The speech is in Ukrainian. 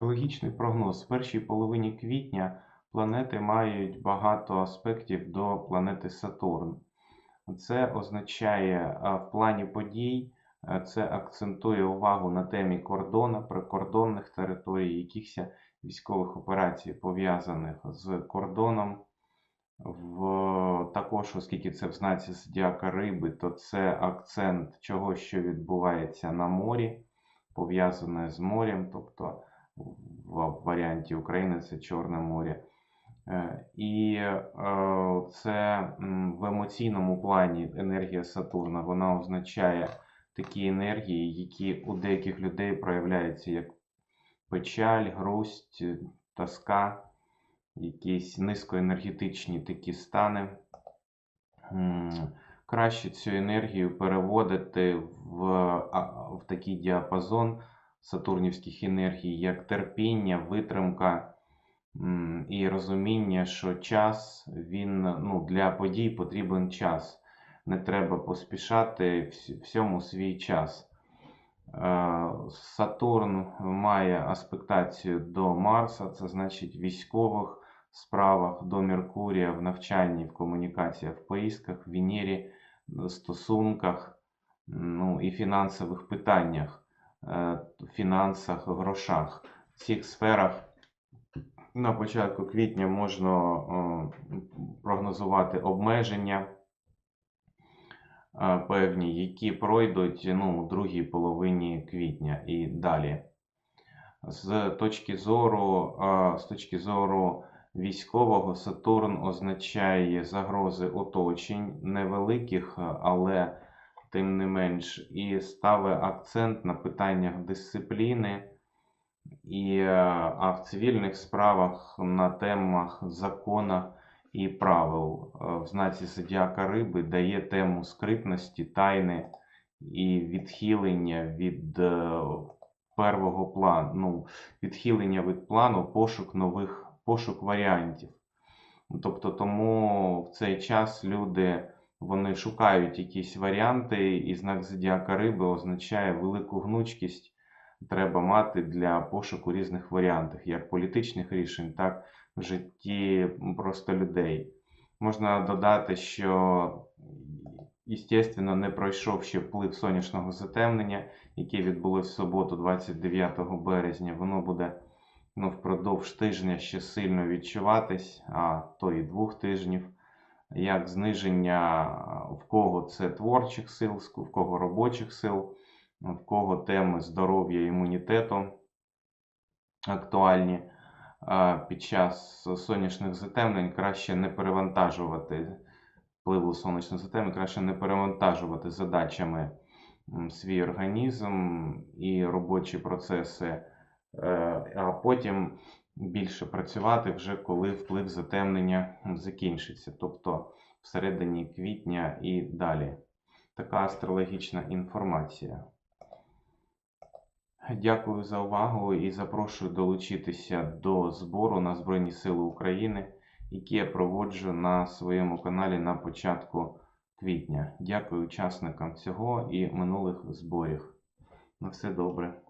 Логічний прогноз. В першій половині квітня планети мають багато аспектів до планети Сатурн. Це означає в плані подій, е, це акцентує увагу на темі кордону, прикордонних територій, якихось військових операцій, пов'язаних з кордоном. В, також, оскільки це в знаці зодіака риби, то це акцент чого, що відбувається на морі, пов'язане з морем, тобто в варіанті України це Чорне море. Е, І е, це в емоційному плані енергія Сатурна, вона означає такі енергії, які у деяких людей проявляються як печаль, грусть, тоска, якісь низькоенергетичні такі стани. Краще цю енергію переводити в, в такий діапазон сатурнівських енергій, як терпіння, витримка і розуміння, що час він ну, для подій потрібен час. Не треба поспішати всьому свій час. Е, Сатурн має аспектацію до Марса, це значить військових справах, до Меркурія в навчанні, в комунікаціях, в поїздках, в Венері, стосунках, ну і фінансових питаннях, фінансах, грошах. В цих сферах на початку квітня можна е, прогнозувати обмеження е, певні, які пройдуть ну, у другій половині квітня і далі. З точки зору, е, з точки зору військового, Сатурн означає загрози оточень, невеликих, але тим не менш, і ставить акцент на питаннях дисципліни. І, е, а в цивільних справах на темах закона і правил Е, в знаці зодіака риби дає тему скритності, тайни і відхилення від е, первого плану, ну, відхилення від плану, пошук нових, пошук варіантів. Тобто тому в цей час люди вони шукають якісь варіанти, і знак зодіака риби означає велику гнучкість треба мати для пошуку різних варіантів, як політичних рішень, так в житті просто людей. Можна додати, що, естественно, не пройшов ще вплив сонячного затемнення, яке відбулося в суботу, 29 березня. Воно буде ну, впродовж тижня ще сильно відчуватись, а то і двох тижнів. Як зниження в кого це творчих сил, в кого робочих сил, в кого теми здоров'я імунітету актуальні. Під час сонячних затемнень краще не перевантажувати впливу сонячних затемнень, краще не перевантажувати задачами свій організм і робочі процеси, е, а потім більше працювати вже коли вплив затемнення закінчиться, тобто всередині квітня і далі. Така астрологічна інформація. Дякую за увагу і запрошую долучитися до збору на Збройні Сили України, який я проводжу на своєму каналі на початку квітня. Дякую учасникам цього і минулих зборів. На все добре.